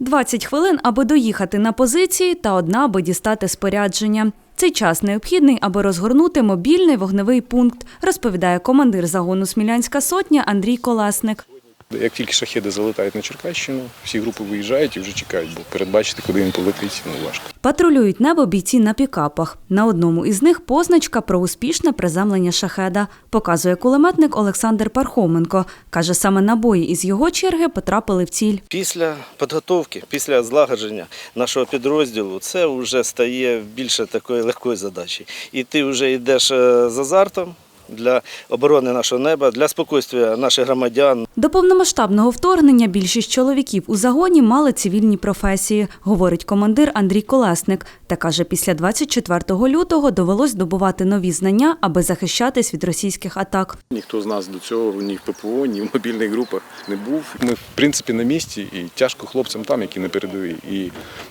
20 хвилин, аби доїхати на позиції, та одна, аби дістати спорядження. Цей час необхідний, аби розгорнути мобільний вогневий пункт, розповідає командир загону Смілянська сотня Андрій Колесник. Як тільки шахеди залетають на Черкащину, всі групи виїжджають і вже чекають, бо передбачити, куди він полетить, ну важко. Патрулюють небо бійці на пікапах. На одному із них позначка про успішне приземлення шахеда, показує кулеметник Олександр Пархоменко. Каже, саме набої із його черги потрапили в ціль. Після підготовки, після злагодження нашого підрозділу, це вже стає більше такої легкої задачі. І ти вже йдеш е, з азартом для оборони нашого неба, для спокійствия наших громадян. До повномасштабного вторгнення більшість чоловіків у загоні мали цивільні професії, говорить командир Андрій Колесник. Та каже, після 24 лютого довелось добувати нові знання, аби захищатись від російських атак. Ніхто з нас до цього ні в ППО, ні в мобільних групах не був. Ми, в принципі, на місці і тяжко хлопцям там, які на передовій. І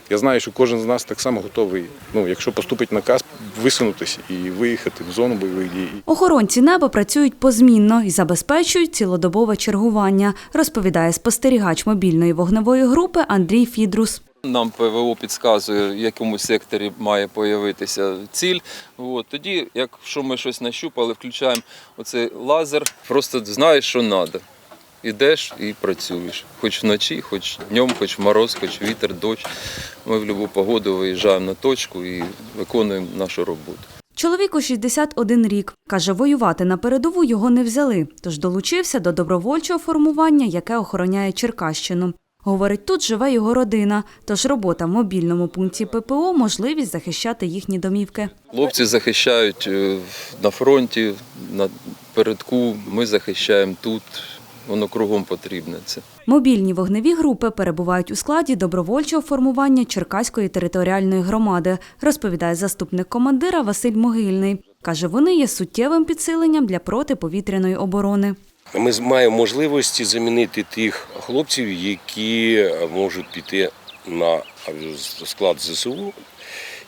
я знаю, що кожен з нас так само готовий, ну, якщо поступить наказ, висунутися і виїхати в зону бойових дій. Охоронці неба працюють позмінно і забезпечують цілодобове чергування, розповідає спостерігач мобільної вогневої групи Андрій Фідрус. Нам ПВО підказує, в якому секторі має появитися ціль. От, тоді, якщо ми щось нащупали, включаємо оцей лазер, просто знаєш, що треба. Ідеш і працюєш. Хоч вночі, хоч днем, хоч мороз, хоч вітер, дощ. Ми в будь-яку погоду виїжджаємо на точку і виконуємо нашу роботу. Чоловіку 61 рік. Каже, воювати на передову його не взяли, тож долучився до добровольчого формування, яке охороняє Черкащину. Говорить, тут живе його родина, тож робота в мобільному пункті ППО – можливість захищати їхні домівки. Хлопці захищають е, на фронті, на передку. Ми захищаємо тут. Воно кругом потрібне це. Мобільні вогневі групи перебувають у складі добровольчого формування Черкаської територіальної громади, розповідає заступник командира Василь Могильний. Каже, вони є суттєвим підсиленням для протиповітряної оборони. Ми маємо можливості замінити тих хлопців, які можуть піти на склад ЗСУ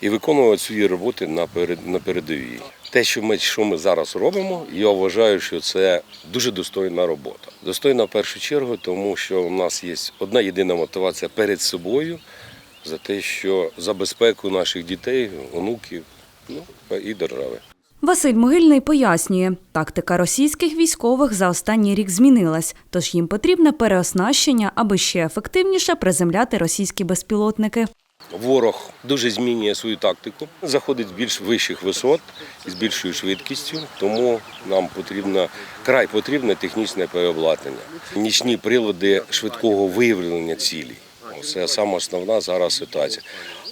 і виконувати свої роботи на перед- на передовій. Те, що ми, що ми зараз робимо, я вважаю, що це дуже достойна робота. Достойна в першу чергу, тому що у нас є одна єдина мотивація перед собою за те, що за безпеку наших дітей, онуків ну, і держави. Василь Могильний пояснює, тактика російських військових за останній рік змінилась, тож їм потрібне переоснащення, аби ще ефективніше приземляти російські безпілотники. Ворог дуже змінює свою тактику, заходить з більш вищих висот з більшою швидкістю, тому нам потрібно край потрібне технічне переобладнання. Нічні прилади швидкого виявлення цілі. Це саме основна зараз ситуація.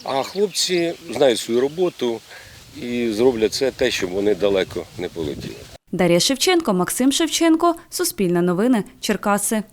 А хлопці знають свою роботу і зроблять це те, щоб вони далеко не полетіли. Дар'я Шевченко, Максим Шевченко, Суспільне новини, Черкаси.